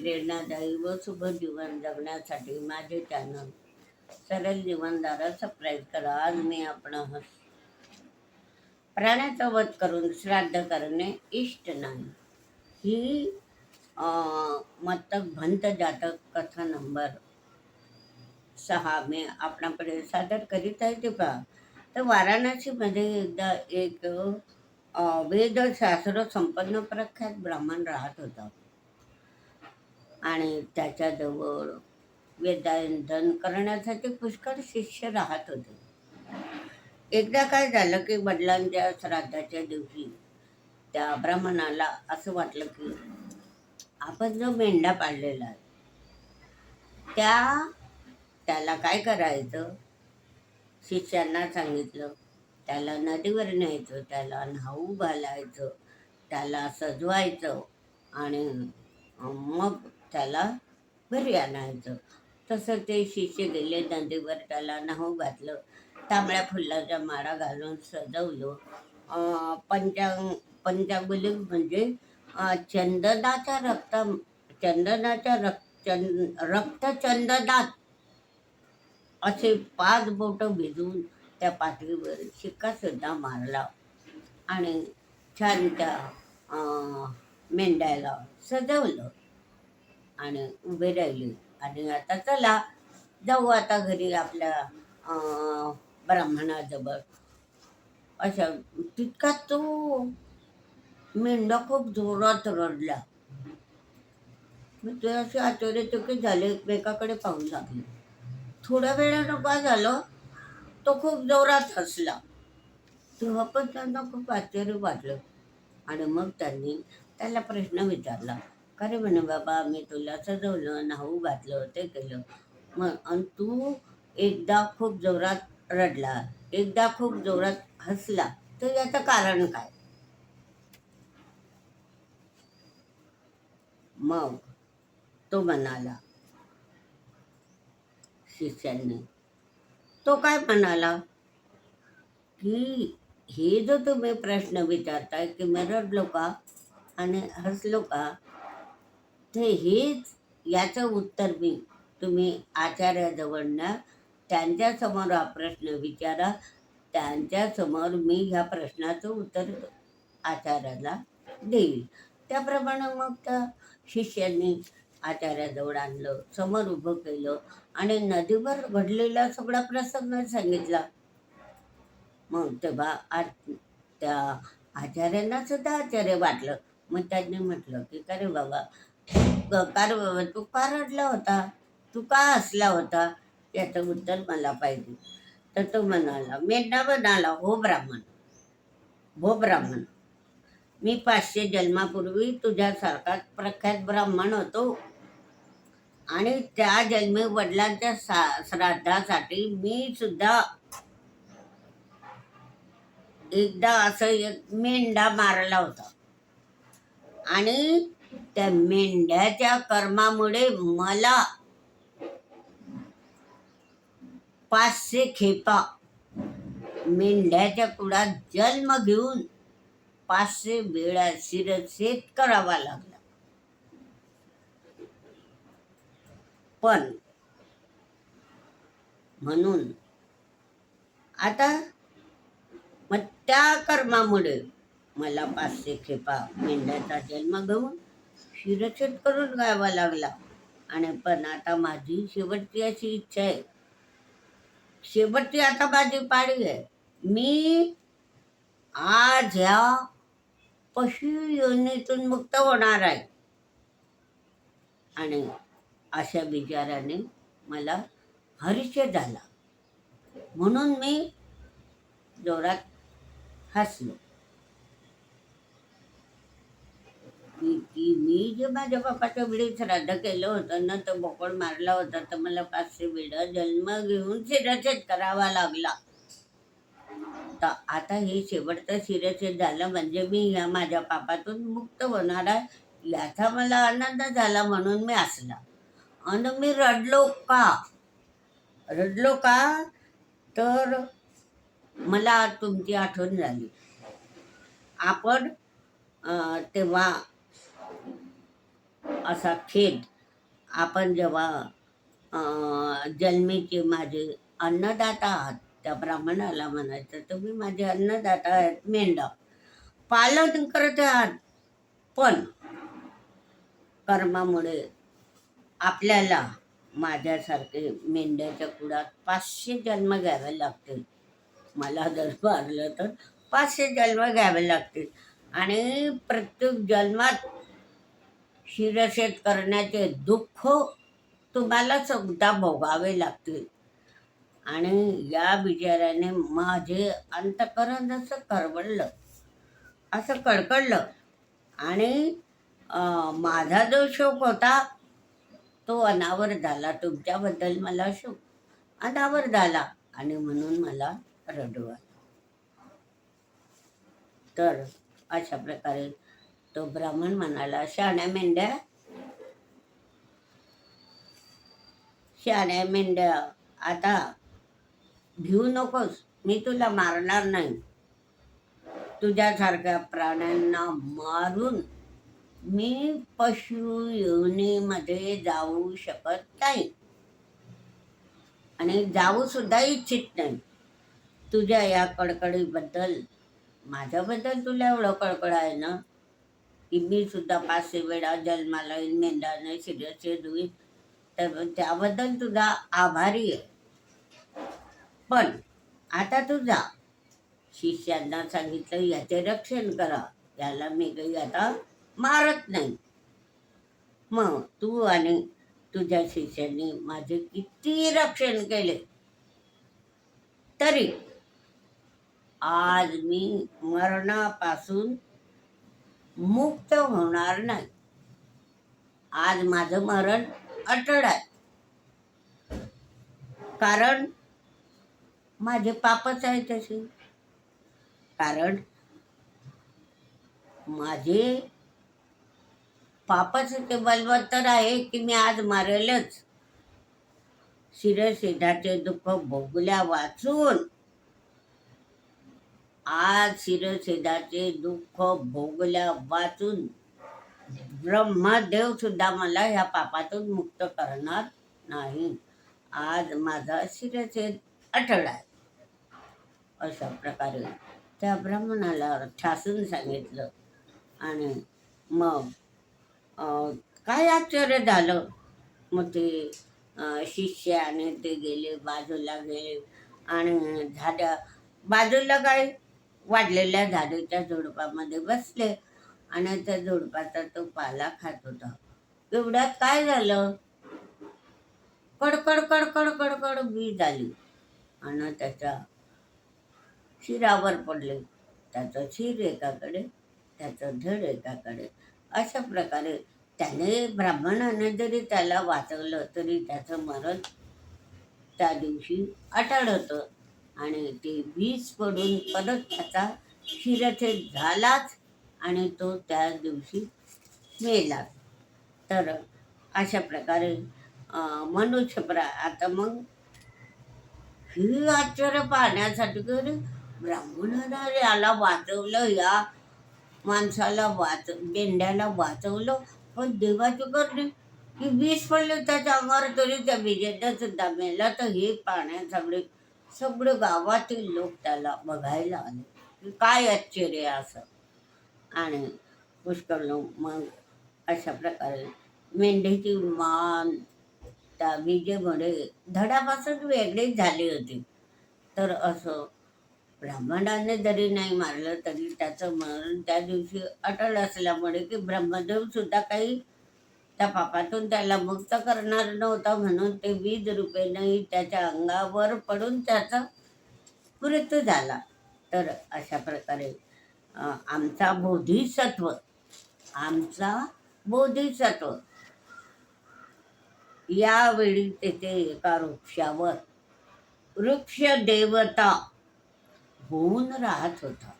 प्रेरणादायी व शुभ जीवन जगण्यासाठी माझे चॅनल सरळ जीवनदारा सबस्क्राईब करा. आज मी आपण प्राण्याचा वध करून श्राद्ध करणे इष्ट नाही. ही अं, मत्तक भंत जातक कथा नंबर सहा मी आपणाकडे सादर करीत आहे ते पहा. तर वाराणसीमध्ये एकदा एक वेदशास्त्र संपन्न प्रख्यात ब्राह्मण राहत होता. आणि त्याच्याजवळ वेदांधन करण्यासाठी पुष्कळ शिष्य राहत होते. एकदा काय झालं की वडिलांच्या श्राद्धाच्या दिवशी त्या ब्राह्मणाला असं वाटलं की आपण जो मेंढा पाळलेला आहे त्या त्याला काय करायचं? शिष्यांना सांगितलं त्याला नदीवर न्यायचं त्याला न्हाऊ घालायचं त्याला सजवायचं आणि मग त्याला घरी आणायचं. तसं ते शिष्य गेले नदीवर त्याला नाहू घातलं. तांबड्या फुलाच्या माळा घालून सजवलं. पंचांग पंचांगुली म्हणजे चंदनाच्या रक्त चंदनाच्या रक्त चंद रक्तचंदनात असे पाच बोटं भिजवून त्या पाठीवर शिक्कासुद्धा मारला. आणि छान त्या मेंढ्याला सजवलं. आणि उभे राहिले. आणि आता चला जाऊ आता घरी आपल्या अं, ब्राह्मणाजवळ. अशा तितका तो मेंढा खूप जोरात रडला. मग ते असे आश्चर्यचकित झाले एकमेकाकडे पाहू लागले. थोड्या वेळानं काय झालं? तो खूप जोरात हसला. तेव्हा पण त्यांना खूप आश्चर्य वाटलं. आणि मग त्यांनी त्याला प्रश्न विचारला का म्हणे बाबा मी तुला सजवलं नाहू घातलं ते केलं. मग आणि तू एकदा खूप जोरात रडला एकदा खूप जोरात हसला तर याचं कारण काय? मग तो म्हणाला शिष्यांनी तो काय म्हणाला? की हे जो तुम्ही प्रश्न विचारताय की मी रडलो का आणि हसलो का ते हेच याचं उत्तर मी तुम्ही आचार्याजवळ त्यांच्यासमोर हा प्रश्न विचारा. त्यांच्यासमोर मी ह्या प्रश्नाचं उत्तर आचार्याला देईल. त्याप्रमाणे मग त्या शिष्यांनी आचार्याजवळ आणलं समोर उभं केलं आणि नदीवर घडलेला सगळा प्रसंग सांगितला. मग तेव्हा आ त्या आचार्यांना सुद्धा आचार्य वाटलं. मग त्यांनी म्हटलं की का रे बाबा कार तू का रडला होता तू का हसला होता याचं उत्तर मला पाहिजे. तर तो म्हणाला मेंढा म्हणाला हो ब्राह्मण हो ब्राह्मण मी पाचशे जन्मापूर्वी तुझ्यासारखा प्रख्यात ब्राह्मण होतो. आणि त्या जन्मी वडिलांच्या सा श्राद्धासाठी मी सुद्धा एकदा असं एक मेंढा मारला होता. आणि त्या मेंढ्याच्या कर्मामुळे मला पाचशे खेपा मेंढ्याच्या कुडात जन्म घेऊन पाचशे वेळा शिरशेत करावा लागला. पण म्हणून आता मग त्या कर्मामुळे मला पाचशे खेपा मेंढ्याचा जन्म घेऊन शिरछेद करून गावा लागला. आणि पण आता माझी शेवटची अशी इच्छा आहे. शेवटची आता माझी पाळी आहे. मी आज ह्या पशु योनीतून मुक्त होणार आहे. आणि अशा विचाराने मला हरिचय झाला. म्हणून मी जोरात हसलो. की की मी जे माझ्या बापाच्या वेळी श्राद्ध केलं होतं ना तो बोकड मारला होता तर मला पाचशे वेळा जन्म घेऊन शिरछेद करावा लागला. तर आता हे शेवटचं शिरछेद झालं म्हणजे मी ह्या माझ्या पापातून मुक्त होणार आहे याचा मला आनंद झाला म्हणून मी असला आणि मी रडलो का? रडलो का? तर मला तुमची आठवण झाली. आपण तेव्हा असा खेद आपण जेव्हा जन्मीचे माझे अन्नदाता आहात त्या ब्राह्मणाला म्हणायचं तुम्ही माझे अन्नदाता आहेत मेंढा. पालन करत आहात पण कर्मामुळे आपल्याला माझ्यासारखे मेंढ्याच्या कुडात पाचशे जन्म घ्यावे लागतील. मला जर पारलं तर पाचशे जन्म घ्यावे लागतील. आणि प्रत्येक जन्मात शिरसेत करण्याचे दुःख तुम्हाला सुद्धा भोगावे लागतील. आणि या बिचाऱ्याने माझे अंतकरण असं करवडलं असं कडकडलं आणि माझा जो शोक होता तो अनावर झाला. तुमच्याबद्दल मला शोक अनावर झाला. आणि म्हणून मला रडू आला. तर अशा प्रकारे तो ब्राह्मण म्हणाला शाण्या मेंढ्या शाण्या मेंढ्या आता भिवू नकोस मी तुला मारणार नाही. तुझ्यासारख्या प्राण्यांना मारून मी पशु योनीमध्ये जाऊ शकत नाही. आणि जाऊ सुद्धा इच्छित नाही. तुझ्या या कडकडीबद्दल माझ्याबद्दल तुला एवढं कडकड आहे ना? की मी सुद्धा पाचशे वेळा जन्माला येईन मेंढाने शिरसे दुई तर त्याबद्दल तुझा आभारी आहे. पण आता तुझा शिष्यांना सांगितलं याचे रक्षण करा. याला मी काही आता मारत नाही. मग तू आणि तुझ्या शिष्यांनी माझे किती रक्षण केले? तरी आज मी मरणापासून मुक्त होणार नाही. आज माझं मरण अटळ आहे. कारण माझे पापच आहे तसे. कारण माझे पापच ते बलवत्तर आहे की मी आज मारेलच. शिरसिद्धाचे दुःख भोगल्या वाचून आज शिरसेदाचे दुःख भोगल्या वाचून ब्रह्मदेव सुद्धा मला ह्या पापातून मुक्त करणार नाही. आज माझा शिरसेद आठवडा आहे. अशा प्रकारे त्या ब्राह्मणाला ठासून सांगितलं. आणि मग काय आश्चर्य झालं? मग ते शिष्य आणि ते गेले बाजूला गेले. आणि झाल्या बाजूला काय? वाढलेल्या झाडीच्या झुडपामध्ये बसले आणि त्या झुडपाचा तो पाला खात होता. एवढ्यात काय झालं? कडकड कडकड कडकड बी झाली आणि त्याच्या शिरावर पडले. त्याचं शिर एकाकडे त्याचं धड एकाकडे. अशा प्रकारे त्याने ब्राह्मणाने जरी त्याला वाचवलं तरी त्याचं मरण त्या दिवशी अटळ होतं. आणि ते वीज पडून परत त्याचा शिरछेद झालाच आणि तो त्या दिवशी मेला. तर अशा प्रकारे अं, मनुष्य प्रा आता मग ही आश्चर्य पाहण्यासाठी की अरे ब्राह्मणाला याला वाचवलं या माणसाला वाच बेंड्याला वाचवलं पण देवाची करणे की वीज पडलं त्याच्या अंगावर तरी त्या विजेता सुद्धा मेला. तर हे पाहण्यासाठी सगळं गावातील लोक त्याला बघायला आले. काय आश्चर्य असं. आणि पुष्कळ लोक मग अशा प्रकारे मेंढीची मान त्या विजेमुळे धडापासून वेगळीच झाली होती. तर असं ब्राह्मणाने जरी नाही मारलं तरी त्याचं मरण त्या दिवशी अटळ असल्यामुळे की ब्रह्मदेव सुद्धा काही त्या पापातून त्याला मुक्त करणार नव्हता म्हणून ते वीज रूपेनंही त्याच्या अंगावर पडून त्याचा मृत्यू झाला. तर अशा प्रकारे आमचा बोधिसत्व आमचा बोधिसत्व यावेळी तेथे एका वृक्षावर वृक्ष देवता होऊन राहत होता.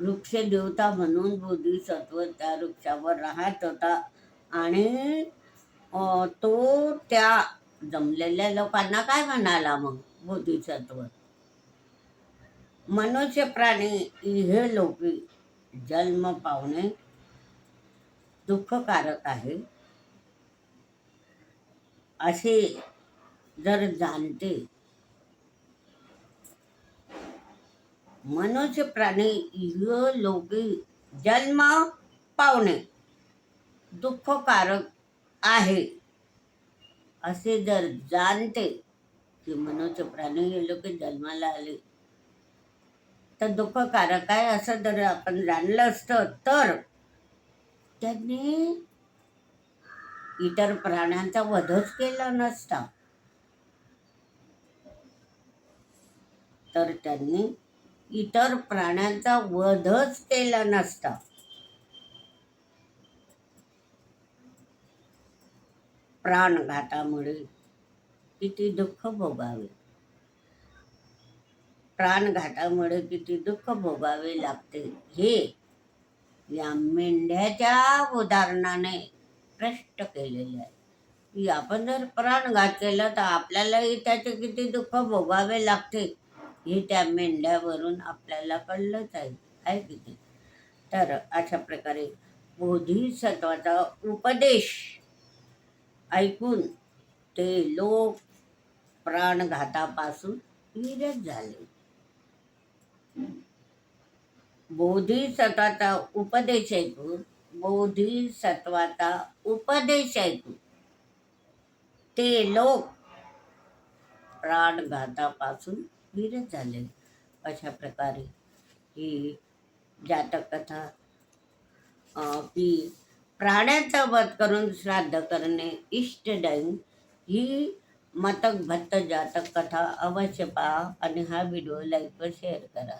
वृक्ष देवता म्हणून बोधिसत्व त्या वृक्षावर राहत होता. आणि तो त्या जमलेल्या लोकांना काय म्हणाला मग बोधिसत्व मनुष्य प्राणी हे लोकी जन्म पावणे दुःखकारक आहे. असे जर जाणते मनुष्य प्राणी य जन्म पावणे. दुःखकारक आहे. असे जर जाणते की मनुष्य प्राणी हे लोक जन्माला आले तर दुःखकारक आहे असं जर आपण जाणलं असतं तर त्यांनी इतर प्राण्यांचा वधच केला नसता. तर त्यांनी इतर प्राण्यांचा वधच केला नसता. प्राणघातामुळे किती दुःख भोगावे. प्राणघातामुळे किती दुःख भोगावे लागते हे या मेंढ्याच्या उदाहरणाने स्पष्ट केलेले आहे. की आपण जर प्राणघात केला तर आपल्यालाही त्याचे किती दुःख भोगावे लागते. हे त्या मेंढ्यावरून आपल्याला कळलंच आहे आहे किती तर अशा प्रकारे बोधिसत्वाचा उपदेश ऐकून ते लोक प्राणघातापासून विरत झाले. बोधिसत्वाचा उपदेश ऐकून बोधिसत्वाचा उपदेश ऐकून ते लोक प्राणघातापासून विरत झाले अशा प्रकारे ही जातक कथा की प्राण्याचा वध करून श्राद्ध करणे इष्टदैव ही मतक भत्त जातक कथा अवश्य पहा आणि हा व्हिडिओ लाईक व शेअर करा.